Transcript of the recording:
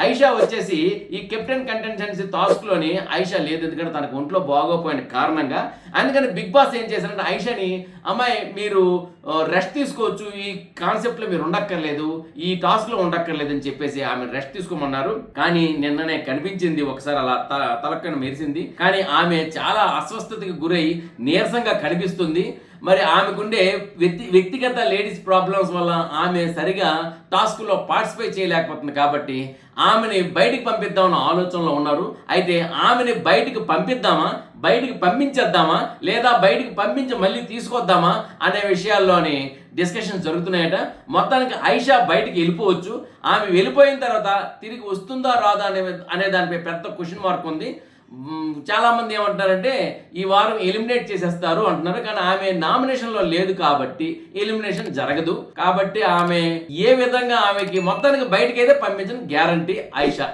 ఐషా వచ్చేసి ఈ కెప్టెన్ కంటెన్సెన్సీ టాస్క్లోని ఐషా లేదు ఎందుకంటే తనకు ఒంట్లో బాగోపోయిన కారణంగా. అందుకని బిగ్ బాస్ ఏం చేశారంటే ఐషాని అమ్మాయి మీరు రెస్ట్ తీసుకోవచ్చు ఈ కాన్సెప్ట్లో మీరు ఉండక్కర్లేదు ఈ టాస్క్లో ఉండక్కర్లేదు అని చెప్పేసి ఆమె రెస్ట్ తీసుకోమన్నారు. కానీ నిన్ననే కనిపించింది ఒకసారి అలా తల మెరిసింది. కానీ ఆమె చాలా అస్వస్థతకి గురై నీరసంగా కనిపిస్తుంది. మరి ఆమెకుండే వ్యక్తి వ్యక్తిగత లేడీస్ ప్రాబ్లమ్స్ వల్ల ఆమె సరిగా టాస్క్లో పార్టిసిపేట్ చేయలేకపోతుంది కాబట్టి ఆమెని బయటికి పంపిద్దామన్న ఆలోచనలో ఉన్నారు. అయితే ఆమెని బయటికి పంపిద్దామా? బయటికి పంపించేద్దామా? లేదా బయటికి పంపించి మళ్ళీ తీసుకొద్దామా? అనే విషయాల్లోని డిస్కషన్ జరుగుతున్నాయట. మొత్తానికి ఐషా బయటికి వెళ్ళిపోవచ్చు. ఆమె వెళ్ళిపోయిన తర్వాత తిరిగి వస్తుందా రాదా అనే అనే దానిపై పెద్ద క్వశ్చన్ మార్క్ ఉంది. చాలామంది ఏమంటారంటే ఈ వారం ఎలిమినేట్ చేసేస్తారు అంటున్నారు కానీ ఆమె నామినేషన్లో లేదు కాబట్టి ఎలిమినేషన్ జరగదు. కాబట్టి ఆమె ఏ విధంగా ఆమెకి మొత్తానికి బయటకి అయితే పంపించిన గ్యారంటీ ఐషా